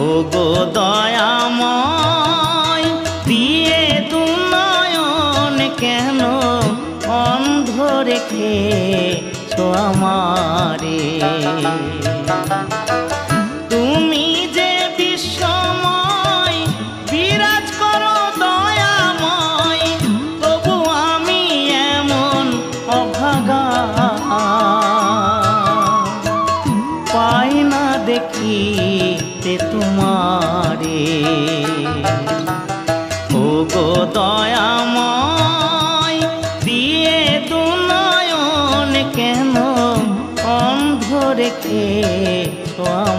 ও গো দয়াময়, দিয়ে দুনয়ন কেন অন্ধ রেখে আমারে? তুমি যে বিশ্বময়, বিরাজ করো দয়াময়, তবু আমি এমন অভাগা দেখিতে তোমার। ও গো দয়াময় দিয়ে দুনয়ন কেন অন্ধ রেখে ছোয়া